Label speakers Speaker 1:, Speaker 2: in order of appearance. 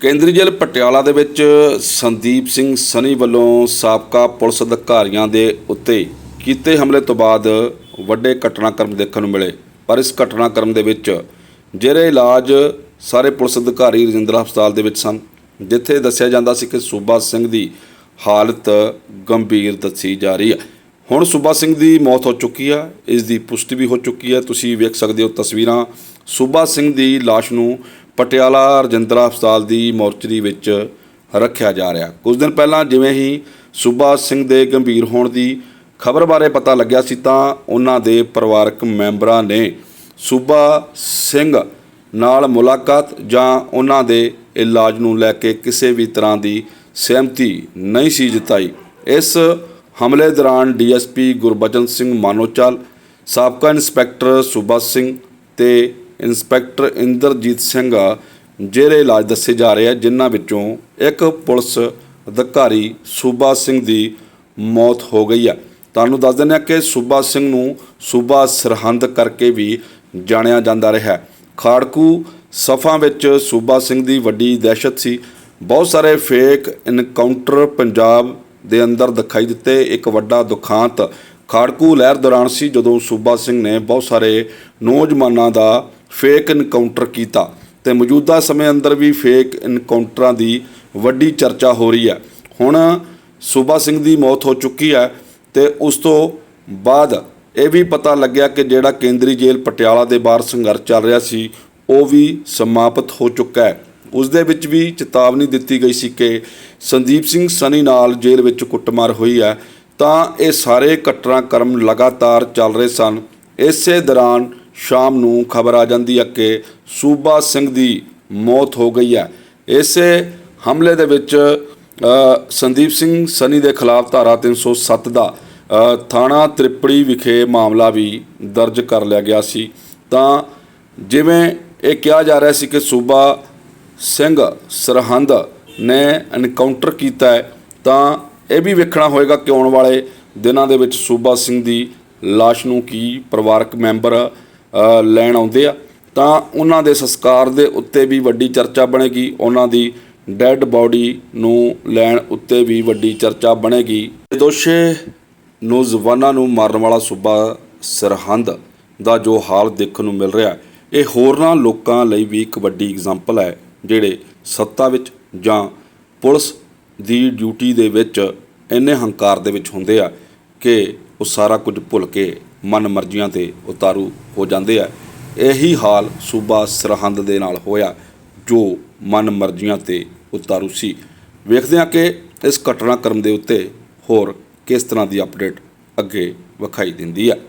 Speaker 1: ਕੇਂਦਰੀ ਜੇਲ੍ਹ ਪਟਿਆਲਾ ਦੇ ਵਿੱਚ ਸੰਦੀਪ ਸਿੰਘ ਸਨੀ ਵੱਲੋਂ ਸਾਬਕਾ ਪੁਲਿਸ ਅਧਿਕਾਰੀਆਂ ਦੇ ਉੱਤੇ ਕੀਤੇ ਹਮਲੇ ਤੋਂ ਬਾਅਦ ਵੱਡੇ ਘਟਨਾਕ੍ਰਮ ਦੇਖਣ ਨੂੰ ਮਿਲੇ। ਪਰ ਇਸ ਘਟਨਾਕ੍ਰਮ ਦੇ ਵਿੱਚ ਜਿਹੜੇ ਇਲਾਜ ਸਾਰੇ ਪੁਲਿਸ ਅਧਿਕਾਰੀ ਰਜਿੰਦਰਾ ਹਸਪਤਾਲ ਦੇ ਵਿੱਚ ਸਨ, ਜਿੱਥੇ ਦੱਸਿਆ ਜਾਂਦਾ ਸੀ ਕਿ ਸੂਬਾ ਸਿੰਘ ਦੀ ਹਾਲਤ ਗੰਭੀਰ ਦੱਸੀ ਜਾ ਰਹੀ ਹੈ। ਹੁਣ ਸੂਬਾ ਸਿੰਘ ਦੀ ਮੌਤ ਹੋ ਚੁੱਕੀ ਆ, ਇਸ ਦੀ ਪੁਸ਼ਟੀ ਵੀ ਹੋ ਚੁੱਕੀ ਹੈ ਤੁਸੀਂ ਵੇਖ ਸਕਦੇ ਹੋ ਤਸਵੀਰਾਂ। ਸੂਬਾ ਸਿੰਘ ਦੀ ਲਾਸ਼ ਨੂੰ ਪਟਿਆਲਾ ਰਜਿੰਦਰਾ ਹਸਪਤਾਲ ਦੀ ਮੋਰਚਰੀ ਵਿੱਚ ਰੱਖਿਆ ਜਾ ਰਿਹਾ। ਕੁਝ ਦਿਨ ਪਹਿਲਾਂ ਜਿਵੇਂ ਹੀ ਸੂਬਾ ਸਿੰਘ ਦੇ ਗੰਭੀਰ ਹੋਣ ਦੀ ਖਬਰ ਬਾਰੇ ਪਤਾ ਲੱਗਿਆ ਸੀ ਤਾਂ ਉਹਨਾਂ ਦੇ ਪਰਿਵਾਰਕ ਮੈਂਬਰਾਂ ਨੇ ਸੂਬਾ ਸਿੰਘ ਨਾਲ ਮੁਲਾਕਾਤ ਜਾਂ ਉਹਨਾਂ ਦੇ ਇਲਾਜ ਨੂੰ ਲੈ ਕੇ ਕਿਸੇ ਵੀ ਤਰ੍ਹਾਂ ਦੀ ਸਹਿਮਤੀ ਨਹੀਂ ਸੀ ਜਤਾਈ। ਇਸ ਹਮਲੇ ਦੌਰਾਨ ਡੀਐਸਪੀ ਗੁਰਬਚਨ ਸਿੰਘ ਮਾਨੋਚਾਲ, ਸਾਬਕਾ ਇੰਸਪੈਕਟਰ ਸੂਬਾ ਸਿੰਘ ਤੇ ਇੰਸਪੈਕਟਰ ਇੰਦਰਜੀਤ ਸਿੰਘ ਜਿਹੜੇ ਇਲਾਜ ਦੱਸੇ ਜਾ ਰਹੇ ਆ, ਜਿਨ੍ਹਾਂ ਵਿੱਚੋਂ ਇੱਕ ਪੁਲਿਸ ਅਧਿਕਾਰੀ ਸੂਬਾ ਸਿੰਘ ਦੀ ਮੌਤ ਹੋ ਗਈ ਆ। ਤੁਹਾਨੂੰ ਦੱਸ ਦਿੰਦੇ ਹਾਂ ਕਿ ਸੂਬਾ ਸਿੰਘ ਨੂੰ ਸੂਬਾ ਸਰਹੰਦ ਕਰਕੇ ਵੀ ਜਾਣਿਆ ਜਾਂਦਾ ਰਿਹਾ। ਖਾੜਕੂ ਸਫ਼ਾਂ ਵਿੱਚ ਸੂਬਾ ਸਿੰਘ ਦੀ ਵੱਡੀ ਦਹਿਸ਼ਤ ਸੀ। ਬਹੁਤ ਸਾਰੇ ਫੇਕ ਇਨਕਾਊਂਟਰ ਪੰਜਾਬ ਦੇ ਅੰਦਰ ਦਿਖਾਈ ਦਿੱਤੇ। ਇੱਕ ਵੱਡਾ ਦੁਖਾਂਤ ਖਾੜਕੂ ਲਹਿਰ ਦੌਰਾਨ ਸੀ, ਜਦੋਂ ਸੂਬਾ ਸਿੰਘ ਨੇ ਬਹੁਤ ਸਾਰੇ ਨੌਜਵਾਨਾਂ ਦਾ ਫੇਕ ਇਨਕਾਊਂਟਰ ਕੀਤਾ ਤੇ ਮੌਜੂਦਾ ਸਮੇਂ ਅੰਦਰ ਵੀ ਫੇਕ ਇਨਕਾਊਂਟਰਾਂ ਦੀ ਵੱਡੀ ਚਰਚਾ ਹੋ ਰਹੀ ਹੈ। ਹੁਣ ਸੂਬਾ ਸਿੰਘ ਦੀ ਮੌਤ ਹੋ ਚੁੱਕੀ ਹੈ ਤੇ ਉਸ ਤੋਂ ਬਾਅਦ ਇਹ ਵੀ ਪਤਾ ਲੱਗਿਆ ਕਿ ਜਿਹੜਾ ਕੇਂਦਰੀ ਜੇਲ੍ਹ ਪਟਿਆਲਾ ਦੇ ਬਾਹਰ ਸੰਘਰਸ਼ ਚੱਲ ਰਿਹਾ ਸੀ, ਉਹ ਵੀ ਸਮਾਪਤ ਹੋ ਚੁੱਕਾ ਹੈ। ਉਸ ਦੇ ਵਿੱਚ ਵੀ ਚੇਤਾਵਨੀ ਦਿੱਤੀ ਗਈ ਸੀ ਕਿ ਸੰਦੀਪ ਸਿੰਘ ਸਨੀ ਨਾਲ ਜੇਲ੍ਹ ਵਿੱਚ ਕੁੱਟਮਾਰ ਹੋਈ ਹੈ, ਤਾਂ ਇਹ ਸਾਰੇ ਘਟਨਾ ਘਟਨਾਕ੍ਰਮ ਲਗਾਤਾਰ ਚੱਲ ਰਹੇ ਸਨ। ਇਸੇ ਦੌਰਾਨ ਸ਼ਾਮ ਨੂੰ ਖਬਰ ਆ ਜਾਂਦੀ ਹੈ ਕਿ ਸੂਬਾ ਸਿੰਘ ਦੀ ਮੌਤ ਹੋ ਗਈ ਹੈ। ਇਸੇ ਹਮਲੇ ਦੇ ਵਿੱਚ ਸੰਦੀਪ ਸਿੰਘ ਸਨੀ ਦੇ ਖਿਲਾਫ ਧਾਰਾ 307 ਦਾ ਥਾਣਾ ਤ੍ਰਿਪੜੀ ਵਿਖੇ ਮਾਮਲਾ ਵੀ ਦਰਜ ਕਰ ਲਿਆ ਗਿਆ ਸੀ। ਤਾਂ ਜਿਵੇਂ ਇਹ ਕਿਹਾ ਜਾ ਰਿਹਾ ਸੀ ਕਿ ਸੂਬਾ ਸਿੰਘ, ਸਰਹੰਦ ਨੇ ਐਨਕਾਊਂਟਰ ਕੀਤਾ ਹੈ, ਤਾਂ ਇਹ ਵੀ ਵੇਖਣਾ ਹੋਏਗਾ ਕਿ ਆਉਣ ਵਾਲੇ ਦਿਨਾਂ ਦੇ ਵਿੱਚ ਸੂਬਾ ਸਿੰਘ ਦੀ ਲਾਸ਼ ਨੂੰ ਕੀ ਪਰਿਵਾਰਕ ਮੈਂਬਰ ਲੈਣ ਆਉਂਦੇ ਆ। ਤਾਂ ਉਹਨਾਂ ਦੇ ਸੰਸਕਾਰ ਦੇ ਉੱਤੇ ਵੀ ਵੱਡੀ ਚਰਚਾ ਬਣੇਗੀ, ਉਹਨਾਂ ਦੀ ਡੈੱਡ ਬਾਡੀ ਨੂੰ ਲੈਣ ਉੱਤੇ ਵੀ ਵੱਡੀ ਚਰਚਾ ਬਣੇਗੀ। ਦੋਸ਼ੇ ਨੂੰ ਨੌਜਵਾਨਾਂ ਨੂੰ ਮਾਰਨ ਵਾਲਾ ਸੂਬਾ ਸਰਹੰਦ ਦਾ ਜੋ ਹਾਲ ਦੇਖਣ ਨੂੰ ਮਿਲ ਰਿਹਾ, ਇਹ ਹੋਰਨਾਂ ਲੋਕਾਂ ਲਈ ਵੀ ਇੱਕ ਵੱਡੀ ਐਗਜ਼ਾਮਪਲ ਹੈ। ਜਿਹੜੇ ਸੱਤਾ ਵਿੱਚ ਜਾਂ ਪੁਲਿਸ ਦੀ ਡਿਊਟੀ ਦੇ ਵਿੱਚ ਇੰਨੇ ਹੰਕਾਰ ਦੇ ਵਿੱਚ ਹੁੰਦੇ ਆ ਕਿ ਉਹ ਸਾਰਾ ਕੁਝ ਭੁੱਲ ਕੇ ਮਨ ਮਰਜ਼ੀਆਂ ਤੇ ਉਤਾਰੂ ਹੋ ਜਾਂਦੇ ਆ। ਇਹੀ ਹਾਲ ਸੂਬਾ ਸਰਹੰਦ ਦੇ ਨਾਲ ਹੋਇਆ, ਜੋ ਮਨ ਮਰਜ਼ੀਆਂ ਤੇ ਉਤਾਰੂ ਸੀ। ਵੇਖਦੇ ਹਾਂ ਕਿ ਇਸ ਘਟਨਾਕ੍ਰਮ ਦੇ ਉੱਤੇ ਹੋਰ ਕਿਸ ਤਰ੍ਹਾਂ ਦੀ ਅਪਡੇਟ ਅੱਗੇ ਵਿਖਾਈ ਦਿੰਦੀ ਹੈ